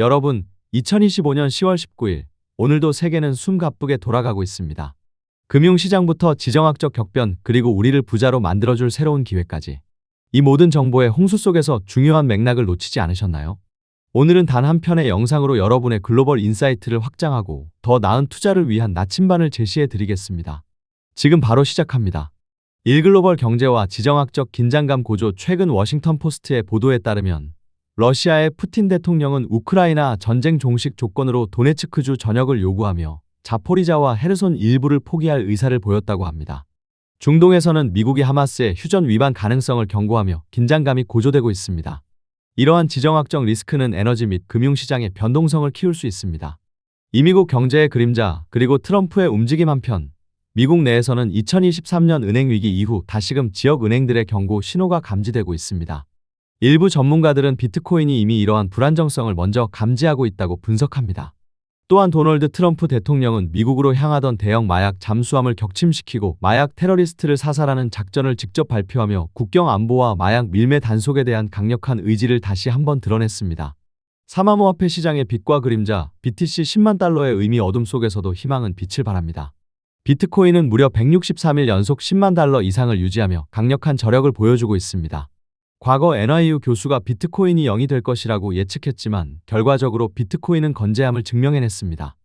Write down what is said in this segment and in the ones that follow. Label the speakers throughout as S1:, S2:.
S1: 여러분, 2025년 10월 19일, 오늘도 세계는 숨가쁘게 돌아가고 있습니다. 금융시장부터 지정학적 격변, 그리고 우리를 부자로 만들어줄 새로운 기회까지. 이 모든 정보의 홍수 속에서 중요한 맥락을 놓치지 않으셨나요? 오늘은 단 한 편의 영상으로 여러분의 글로벌 인사이트를 확장하고 더 나은 투자를 위한 나침반을 제시해 드리겠습니다. 지금 바로 시작합니다. 일글로벌 경제와 지정학적 긴장감 고조 최근 워싱턴 포스트의 보도에 따르면 러시아의 푸틴 대통령은 우크라이나 전쟁 종식 조건으로 도네츠크주 전역을 요구하며 자포리자와 헤르손 일부를 포기할 의사를 보였다고 합니다. 중동에서는 미국이 하마스의 휴전 위반 가능성을 경고하며 긴장감이 고조되고 있습니다. 이러한 지정학적 리스크는 에너지 및 금융시장의 변동성을 키울 수 있습니다. 이미국 경제의 그림자 그리고 트럼프의 움직임 한편 미국 내에서는 2023년 은행 위기 이후 다시금 지역 은행들의 경고 신호가 감지되고 있습니다. 일부 전문가들은 비트코인이 이미 이러한 불안정성을 먼저 감지하고 있다고 분석합니다. 또한 도널드 트럼프 대통령은 미국으로 향하던 대형 마약 잠수함을 격침시키고 마약 테러리스트를 사살하는 작전을 직접 발표하며 국경 안보와 마약 밀매 단속에 대한 강력한 의지를 다시 한번 드러냈습니다. 사마모화폐 시장의 빛과 그림자, BTC 10만 달러의 의미 어둠 속에서도 희망은 빛을 발합니다. 비트코인은 무려 163일 연속 10만 달러 이상을 유지하며 강력한 저력을 보여주고 있습니다. 과거 NYU 교수가 비트코인이 0이 될 것이라고 예측했지만 결과적으로 비트코인은 건재함을 증명해냈습니다.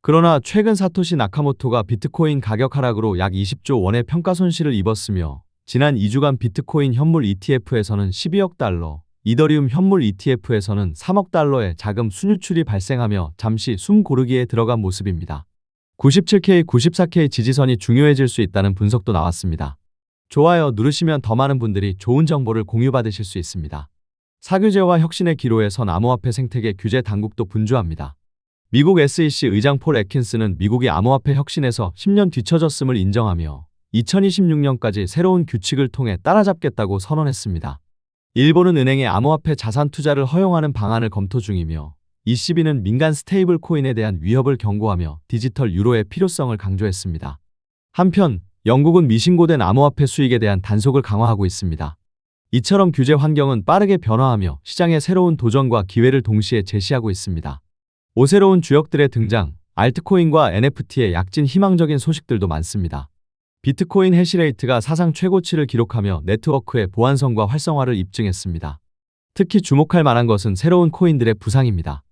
S1: 그러나 최근 사토시 나카모토가 비트코인 가격 하락으로 약 20조 원의 평가 손실을 입었으며 지난 2주간 비트코인 현물 ETF에서는 12억 달러, 이더리움 현물 ETF에서는 3억 달러의 자금 순유출이 발생하며 잠시 숨 고르기에 들어간 모습입니다. 97K, 94K 지지선이 중요해질 수 있다는 분석도 나왔습니다. 좋아요 누르시면 더 많은 분들이 좋은 정보를 공유받으실 수 있습니다. 사규제와 혁신의 기로에 선 암호화폐 생태계 규제 당국도 분주합니다. 미국 SEC 의장 폴 애킨스는 미국이 암호화폐 혁신에서 10년 뒤처졌음을 인정하며 2026년까지 새로운 규칙을 통해 따라잡겠다고 선언했습니다. 일본은 은행의 암호화폐 자산 투자를 허용하는 방안을 검토 중이며 ECB는 민간 스테이블 코인에 대한 위협을 경고하며 디지털 유로의 필요성을 강조했습니다. 한편 영국은 미신고된 암호화폐 수익에 대한 단속을 강화하고 있습니다. 이처럼 규제 환경은 빠르게 변화하며 시장의 새로운 도전과 기회를 동시에 제시하고 있습니다. 오새로운 주역들의 등장, 알트코인과 NFT의 약진 희망적인 소식들도 많습니다. 비트코인 해시레이트가 사상 최고치를 기록하며 네트워크의 보안성과 활성화를 입증했습니다. 특히 주목할 만한 것은 새로운 코인들의 부상입니다.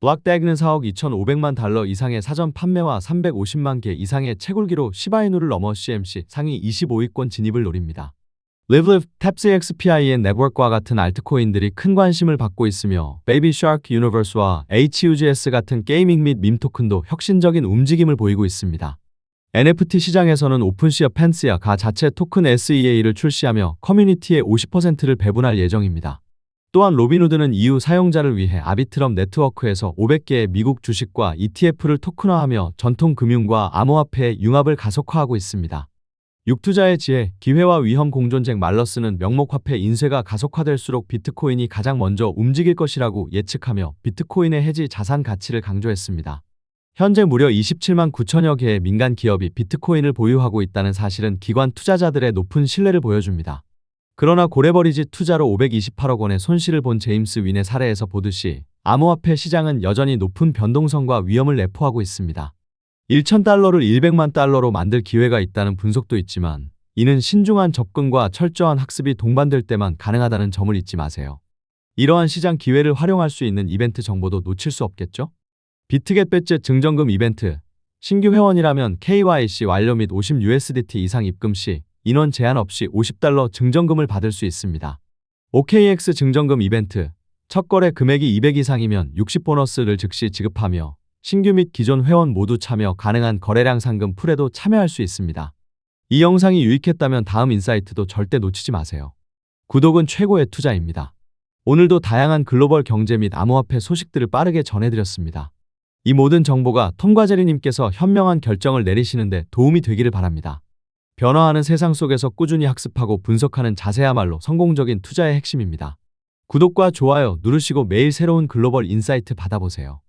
S1: 블락대그는 4억 2,500만 달러 이상의 사전 판매와 350만 개 이상의 채굴기로 시바이누를 넘어 CMC 상위 25위권 진입을 노립니다. 리브리브, 탭스 XPIN 네트워크와 같은 알트코인들이 큰 관심을 받고 있으며 베이비 샤크 유니버스와 HUGS 같은 게이밍 및 밈 토큰도 혁신적인 움직임을 보이고 있습니다. NFT 시장에서는 오픈시어 펜스야 가 자체 토큰 SEA를 출시하며 커뮤니티의 50%를 배분할 예정입니다. 또한 로빈후드는 EU 사용자를 위해 아비트럼 네트워크에서 500개의 미국 주식과 ETF를 토큰화하며 전통 금융과 암호화폐의 융합을 가속화하고 있습니다. 육투자의 지혜, 기회와 위험 공존쟁 말러스는 명목화폐 인쇄가 가속화될수록 비트코인이 가장 먼저 움직일 것이라고 예측하며 비트코인의 해지 자산 가치를 강조했습니다. 현재 무려 27만 9천여 개의 민간 기업이 비트코인을 보유하고 있다는 사실은 기관 투자자들의 높은 신뢰를 보여줍니다. 그러나 고래버리지 투자로 528억 원의 손실을 본 제임스 윈의 사례에서 보듯이 암호화폐 시장은 여전히 높은 변동성과 위험을 내포하고 있습니다. 1,000달러를 100만 달러로 만들 기회가 있다는 분석도 있지만 이는 신중한 접근과 철저한 학습이 동반될 때만 가능하다는 점을 잊지 마세요. 이러한 시장 기회를 활용할 수 있는 이벤트 정보도 놓칠 수 없겠죠? 비트겟 배지 증정금 이벤트 신규 회원이라면 KYC 완료 및 50USDT 이상 입금 시 인원 제한 없이 50달러 증정금을 받을 수 있습니다. OKX 증정금 이벤트 첫 거래 금액이 200 이상이면 60 보너스를 즉시 지급하며 신규 및 기존 회원 모두 참여 가능한 거래량 상금 풀에도 참여할 수 있습니다. 이 영상이 유익했다면 다음 인사이트도 절대 놓치지 마세요. 구독은 최고의 투자입니다. 오늘도 다양한 글로벌 경제 및 암호화폐 소식들을 빠르게 전해드렸습니다. 이 모든 정보가 톰과제리님께서 현명한 결정을 내리시는데 도움이 되기를 바랍니다. 변화하는 세상 속에서 꾸준히 학습하고 분석하는 자세야말로 성공적인 투자의 핵심입니다. 구독과 좋아요 누르시고 매일 새로운 글로벌 인사이트 받아보세요.